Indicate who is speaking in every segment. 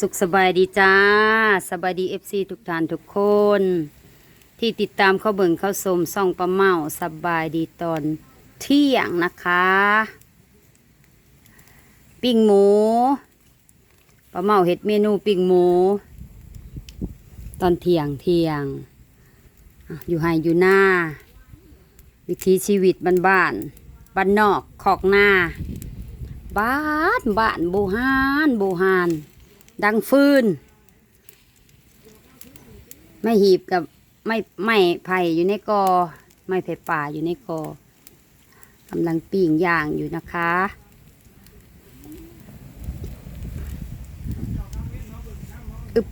Speaker 1: สุขสบายดีจ้า สบายดีเอฟซีทุกท่านทุกคน ที่ติดตามเข้าเบิ่งเข้าชมซ่องปลาเมาสบายดีตอนเที่ยงนะคะ ปิ้งหมูปลาเมาเห็ดเมนูปิ้งหมู ตอนเที่ยงเที่ยง อยู่ไฮอยู่หน้า วิถีชีวิตบ้านบ้านบ้านนอกขอกหน้าบ้านบ้านบูฮานบูฮาน ดังฟืนไม่หีบกับไม่ไม่ไผ่อยู่ในกอ ไม่ไผ่ป่าอยู่ในกอกำลังปิ้งย่างอยู่นะคะ อึบ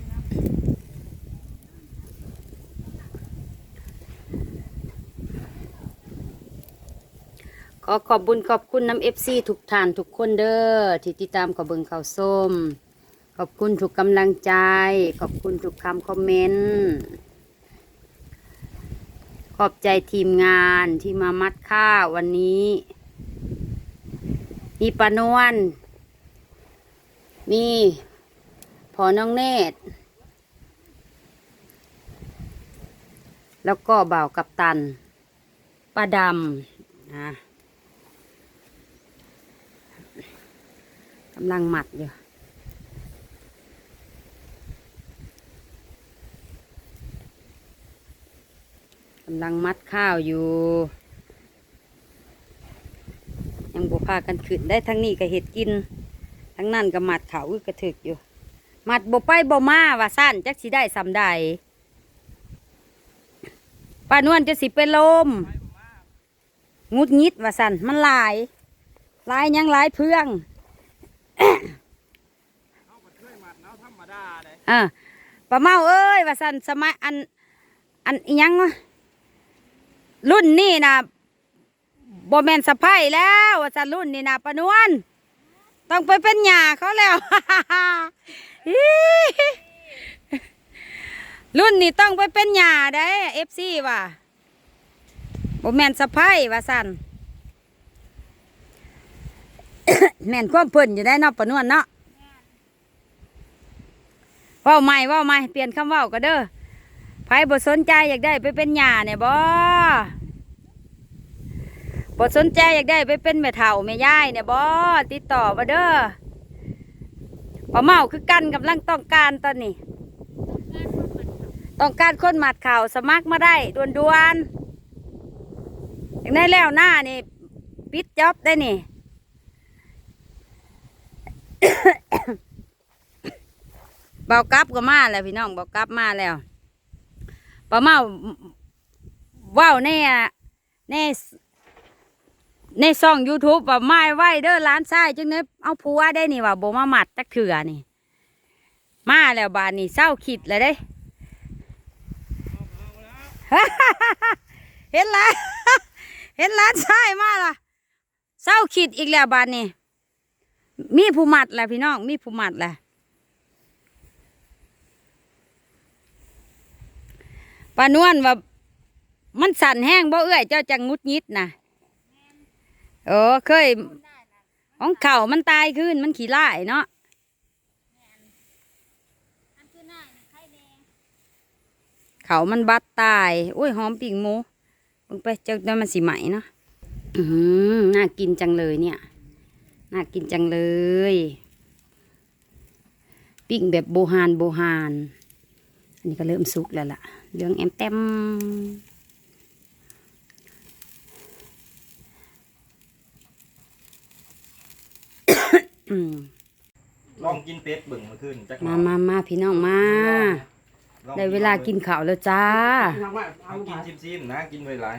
Speaker 1: ขอขอบบุญขอบคุณน้ำเอฟซีทุกท่านทุกคนเด้อที่ติดตามขอเบิงข่าวส้ม ขอบคุณทุกกำลังใจ ขอบคุณทุกคำคอมเมนต์ ขอบใจทีมงานที่มามัดข้าววันนี้มีปานวลมีพอน้องเนตร แล้วก็บ่าวกับตันป้าดำนะกำลังหมัดอยู่ กำลังมัดข้าวอยู่ ยังบวพากันขึ้นได้ทั้งนี้ก็เห็ดกิน ทั้งนั้นก็มัดเขาอึกกระถึกอยู่ มัดบ่ไปบ่มาว่าสั้นจักสิได้สำใดป้านวลจะสิเป็นลมงุดงิดว่าสั้นมันลายลายยังลายเพื่องอ่าป้าเมาเอ้ยว่าสันสมัยอัน อันยังวะ รุ่นนี่นะบแมนสะพายแล้วว่าจะรุ่นนี่นะปานวลต้องไปเป็นหยาเขาแล้ว รุ่นนี่ต้องไปเป็นหยาได้เอฟซีว่ะบแมนสะพายว่าสันแม่นความเพิ่นอยู่ได้เนาะปานวลเนาะเว้าใหม่เว้าใหม่เปลี่ยนคำเว้าก็เด้อ ไผบ่สนใจอยากได้ไปเป็นหญ้าเนี่ยบ่บ่สนใจอยากได้ไปเป็นแม่เฒ่าแม่ยายเนี่ยบ่ติดต่อมาเด้อป้าเมาคือกันกำลังต้องการตอนนี้ ต้องการคนหมัดเข่าวสมัครมาได้ด่วนๆอย่างได้นแล้วหน้านี่ปิดจ็อบได้นี่เบากลับก็มาแล้วพี่น้องเบากลับมาแล้ว ป้าเมาว้าวในอะในในซ่อง YouTube ว่าไม่ไหวเด้อร้านชายจังเนี้เอาผัวได้นี่ว่าบ่มาหมัดจักเถื่อนี่ มาแล้วบานนี่เศร้าขิดเลยเด้เห็นละเห็นร้านชายมาล่ะเศร้าขิดอีกแล้วบานนี่มีผู้หมัดแหละพี่น้องมีผู้หมัดแหละ ปานวลว่า มันสั่นแห้งบ่เอื้อยเจ้าจังงุดงิดนะโอ้เคยของเข่ามันตายขึ้นมันขี้ร้ายเนาะเข่ามันบัดตายโอ้ยหอมปิ่งหมูลงไปเจ้าแล้วมันสีไหมเนาะอืมน่ากินจังเลยเนี่ย น่ากินจังเลย ปิ้งแบบโบฮานโบฮาน อันนี้ก็เริ่มสุกแล้วล่ะ เหลืองแอมเต็มอืม
Speaker 2: ลองกินเป็ดเบิ่งมาขึ้นจักหน่
Speaker 1: มา
Speaker 2: อย
Speaker 1: มามาพี่น้องมา
Speaker 2: ลอง
Speaker 1: ได้เวลากินข้าวแล้วจ้า
Speaker 2: เอากินซิมๆนะ กินไว้หลาย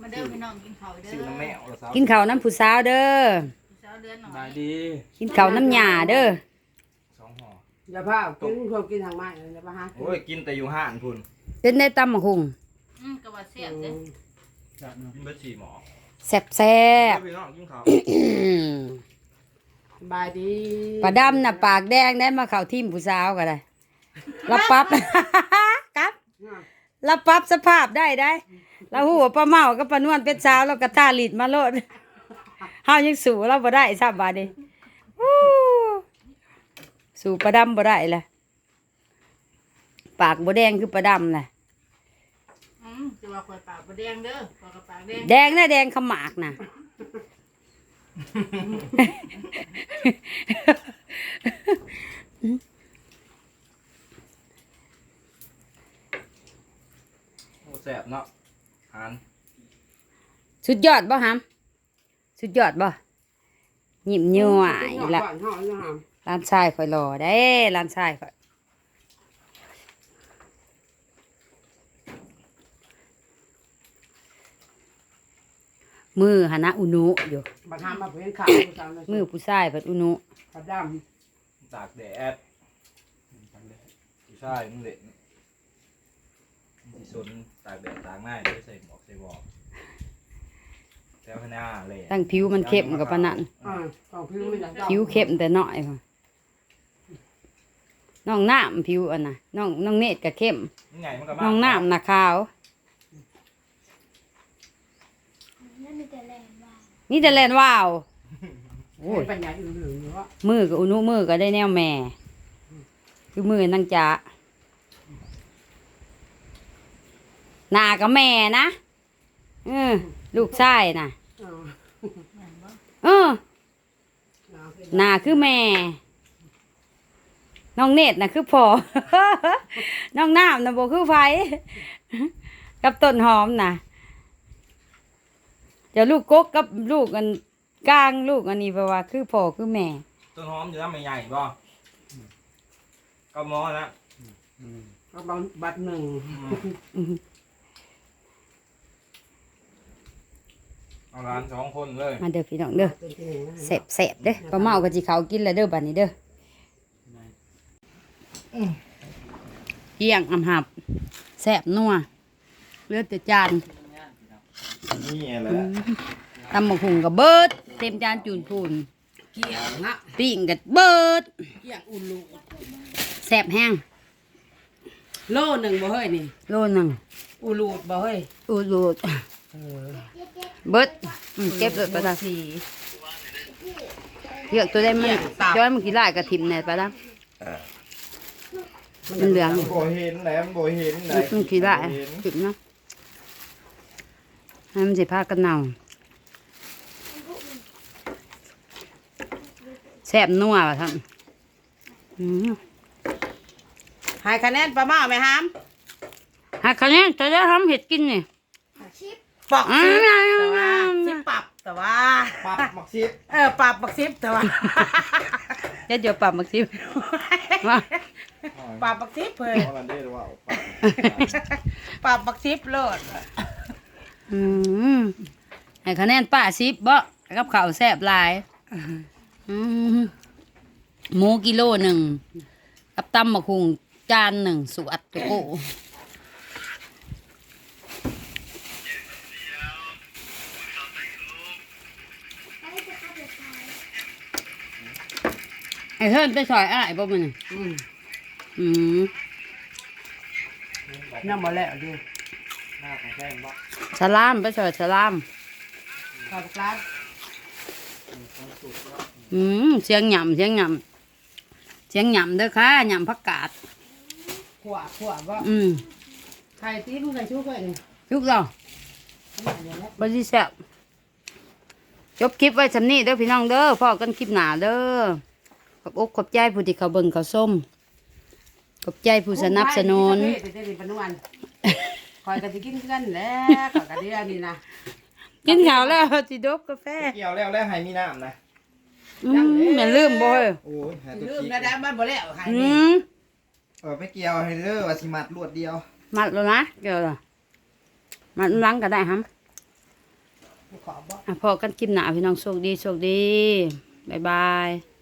Speaker 3: มาเด้อพี่น้องกินข้าวเด้อ
Speaker 2: ซื้อน้ำแมวละสาว
Speaker 1: กินข้าวน้ำผู้สาวเด้อ
Speaker 3: เช้าเดือนหน่อ
Speaker 2: ได้
Speaker 3: ย
Speaker 2: ดี
Speaker 1: กินข้าวน้ำหยาเด้อ
Speaker 2: ส องห่อ
Speaker 4: อย่าพากินเขากินทางไม้อย่าพาหา
Speaker 2: โอ้ยกินแต่อยู่ห้านพุ่น
Speaker 1: เป็นได้ตำมะฮุง
Speaker 3: อืมกระบะเสียบเด้อ
Speaker 2: กินเบิดสี่หมอ
Speaker 1: แซ่บแซ่บ
Speaker 2: เดี๋ยวพี่น้องกินข้าว
Speaker 4: บายดี
Speaker 1: ปลาดำน่ะปากแดงได้มาเข่าทิมผู้สาวก็ได้รับปั๊บครับรับปั๊บสภาพได้ได้แล้วหัวาป้าเมากับป้านวลเป็นสาวแล้วก็ท่าลิดมาโลดเฮายังสู้เราบ่ได้ซับบาดนี้อู้ สู่ปลาดำบ่ได้แหละปากบ่แดงคือปลาดำแหละ
Speaker 3: อืมจะว่าข่อยปากบ่แดงเด้อข่อยก็ปากแดง
Speaker 1: แดงนะแดงขมากนะ
Speaker 2: โอ้แสบเนาะหาน
Speaker 1: สุดยอดบ่ฮัมสุดยอดบ่ยิ้มยั่วอีกละ
Speaker 4: ก่อนห่อจะหาม
Speaker 1: ร้านชายข่อยรอได้ร้านชายข่อยมือหนนะอุนุอยู่
Speaker 4: บัดหามมาเป็นข่าวผู้สาวเลย
Speaker 1: มือผู้ชายเพัดอุนุ
Speaker 4: กระด
Speaker 2: ตากแดดผู้ชายมึงเด็กที่สนตากแดดตากหน้าไม่ได้ใส่หมวกใส่หมวกแล้วข้างหน้าเลย
Speaker 1: ตั้งผิวมันเข้มกับปานนั้นำ
Speaker 4: อ่าของผิวมันจะ
Speaker 1: ผิวเข้มแต่น้อยค่ะ น้องน้ำผิวอันน่ะน้องน้องเนตรก็เข้ม
Speaker 2: นี่ไงมันก็มา
Speaker 1: น้องน้ำน่ะขาว
Speaker 5: นั่นมีแต่แรงว่า
Speaker 1: นี่จะแลนว้าว
Speaker 4: โอ้ยปัญญาอื่นๆอยู่ว่า
Speaker 1: มือกับอุนุมือก็ได้แนวแม่ คือมือนั่งจ่าหน้ากับแม่นะเออลูกชายน่ะ
Speaker 4: อ่า
Speaker 3: แม่นบ่
Speaker 1: เออหน้าคือแม่ น้องเนตรน่ะคือพ่อน้องน้ำน่ะบ่คือไผกับต้นหอมน่ะเดี๋ยวลูกกกกับลูกอันกลางลูกอันนี้แปลว่าคือพ่อคือแม่
Speaker 2: ต้นหอมอยู่น้ำใหญ่ๆป่ะก็มอนะ
Speaker 4: ก็บังบัตรหนึ่ง
Speaker 1: อืม
Speaker 2: เอาร้านสองคนเลย
Speaker 1: มาเด้อพี่น้องเด้อ
Speaker 4: เป็นที่หนึ่งนะ
Speaker 1: แสบแสบเด้อปลาเมากับจีเขากินแล้วเด้อบัดนี้เด้อ เกี่ยงอำหับแสบนัวเลือดแต่จาน
Speaker 2: นี่แหละ
Speaker 1: ตำหมกหุงกับเบิด เต็มจานจูนพูน
Speaker 4: เกี่ยงนะ
Speaker 1: ปิ้งกับเบิด
Speaker 4: เกี่ยงอุ่นลูก
Speaker 1: แสบแห้ง
Speaker 4: โลหนึ่งบ่เฮ้ยนี่
Speaker 1: โลหนึ่ง
Speaker 4: อูรูดบ่เฮ้ย
Speaker 1: อูดูด
Speaker 4: เออ
Speaker 1: เบิดอืมเก็บเลยปลาดา
Speaker 4: สี
Speaker 1: เลือกตัวได้มันย้อยมันกี่ลายกระถิ่มแน่ปลาดา มันเหลือง
Speaker 2: โบเห็นแหลมโบเห็นไหน
Speaker 1: มันกี่ลายถิ่มเนาะให้มันสิพากันเน่าแสบนัวว่ะท่านอืม
Speaker 4: ให้คะแนนปลาเมาไหมฮาม
Speaker 1: หาคะแนนจะได้ทำเห็ดกินนี่
Speaker 5: ชิป
Speaker 4: ปอก
Speaker 1: อ่า
Speaker 4: ซิป
Speaker 1: อ่า
Speaker 4: แต่ว่า
Speaker 1: อ่า
Speaker 4: ซิปปรับแต่ว่า
Speaker 2: ปับมักซิบ
Speaker 4: เออปรับปักซิปแต่ว่า
Speaker 1: เดี๋ยวเดี๋ยวปรับมาสิมา
Speaker 4: ปรับปักซิปเพิ่น
Speaker 2: เพราะมันได้รู้ว่า
Speaker 4: ปรับปักซิปโลด
Speaker 1: อืมให้คะแนนป้าสิบบ่กับข้าวแซ่บหลายอืมหมูกิโลหนึ่งกับตำมะคุงจานหนึ่งสวัดตุโก ไอ้เทินไปซอยอะไรบ่มันน่ะ
Speaker 4: อืม
Speaker 1: อืม
Speaker 4: ยังบ่แล้วดิ
Speaker 2: หน้าของแท่งบ่
Speaker 1: สลามไปซอยสลาม
Speaker 4: ขอบครับ
Speaker 1: อืมเสียงหย่ำเสียงหย่ำเสียงหย่ำเด้อค่ะหย่ำผักกาด
Speaker 4: ขวบขวบว่า
Speaker 1: อืม
Speaker 4: ใครตีมึงใครชุบไว้นี่
Speaker 1: ลูกเรา
Speaker 4: มาเดี๋ยวแล้ว
Speaker 1: บริษัทจบคลิปไว้สำนี้เด้อพี่น้องเด้อพ่อกันคลิปหนาเด้อ ขอบอกขอบใจผู้ที่เขาเบิ่งเขาส้มขอบใจผู้สนับสนุน
Speaker 4: เดี๋ยวจะได้ปนวนคอยกันจะกินกันแหล้วขอยกันเดือนนี่นะ
Speaker 1: กินข้าวแล้วสิดบกาแฟ
Speaker 2: เกี่ยวแล้วแล้วให้มีน้ำนะ
Speaker 1: อืมอย่าลืมบ่เฮ้ย
Speaker 2: โอ้ยหาตัว
Speaker 4: ลืม
Speaker 2: จิก
Speaker 4: นะได้มันบ่แล้วใคร
Speaker 1: อื
Speaker 4: นี่
Speaker 1: ม
Speaker 2: เออไปเกี่ยวให้เด้อว่าสิมัดลวดเดียว
Speaker 1: มัดแล้วนะเกี่ยวละมัดหลังก็ได้ฮัม
Speaker 4: ขอบอก
Speaker 1: อะพอกันคลิปหนาพี่น้องโชคดีโชคดีบ๊ายบาย